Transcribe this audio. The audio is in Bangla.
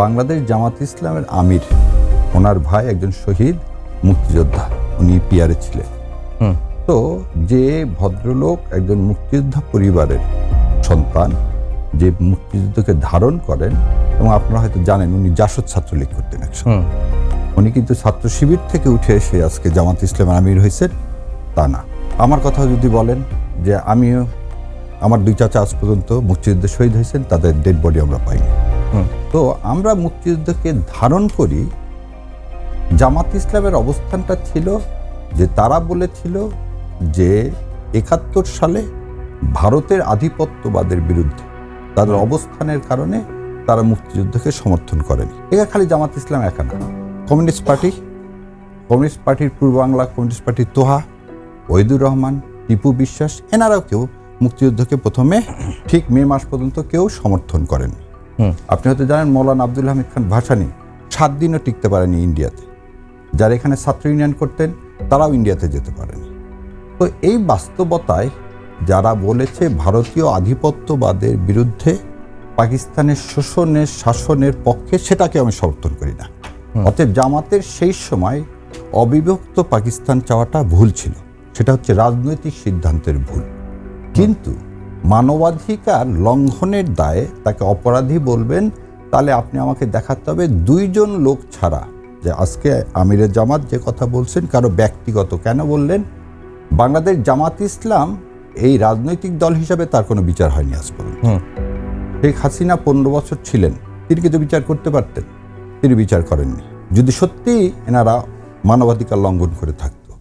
বাংলাদেশ জামাত ইসলামের আমির। ওনার ভাই একজন শহীদ মুক্তিযোদ্ধা। উনি পিয়ারে ছিলেন। তো যে ভদ্রলোক একজন মুক্তিযোদ্ধা পরিবারের সন্তান যে মুক্তিযুদ্ধকে ধারণ করেন এবং আপনারা হয়তো জানেন উনি জাসদ ছাত্রলীগ করতেন একসময় উনি কিন্তু ছাত্র শিবির থেকে উঠে এসে আজকে জামাত ইসলামের আমির হয়েছেন তা না। আমার কথা যদি বলেন যে আমিও আমার দুই চাচা আজ পর্যন্ত মুক্তিযুদ্ধে শহীদ হয়েছেন তাদের ডেড বডি আমরা পাইনি। তো আমরা মুক্তিযুদ্ধকে ধারণ করি জামাত ইসলামের অবস্থানটা ছিল যে তারা বলেছিল যে একাত্তর সালে ভারতের আধিপত্যবাদের বিরুদ্ধে তাদের অবস্থানের কারণে তারা মুক্তিযুদ্ধকে সমর্থন করেনি। এটা খালি জামাত ইসলাম একা না। কমিউনিস্ট পার্টি কমিউনিস্ট পার্টির পূর্ব বাংলা কমিউনিস্ট পার্টির তোহা ওহিদুর রহমান টিপু বিশ্বাস এনারাও কেউ মুক্তিযুদ্ধকে প্রথমে ঠিক মে মাস পর্যন্ত কেউ সমর্থন করেন। আপনি হয়তো জানেন মৌলানা আব্দুল হামিদ খান ভাসানি সাত দিনও টিকতে পারেনি ইন্ডিয়াতে। যারা এখানে ছাত্র ইউনিয়ন করতেন তারাও ইন্ডিয়াতে যেতে পারেনি। তো এই বাস্তবতায় যারা বলেছে ভারতীয় আধিপত্যবাদের বিরুদ্ধে পাকিস্তানের শোষণের শাসনের পক্ষে সেটাকে আমি সমর্থন করি না। অতএব জামাতের সেই সময় অবিভক্ত পাকিস্তান চাওয়াটা ভুল ছিল। সেটা হচ্ছে রাজনৈতিক সিদ্ধান্তের ভুল। কিন্তু মানবাধিকার লঙ্ঘনের দায়ে তাকে অপরাধী বলবেন তাহলে আপনি আমাকে দেখাতে হবে দুইজন লোক ছাড়া। যে আজকে আমিরের জামাত যে কথা বলছেন কারও ব্যক্তিগত কেন বললেন? বাংলাদেশ জামাত ইসলাম এই রাজনৈতিক দল হিসাবে তার কোনো বিচার হয়নি আজ পর্যন্ত। হুম। শেখ হাসিনা পনেরো বছর ছিলেন তিনি কিন্তু বিচার করতে পারতেন তিনি বিচার করেননি। যদি সত্যিই এনারা মানবাধিকার লঙ্ঘন করে থাকতেন।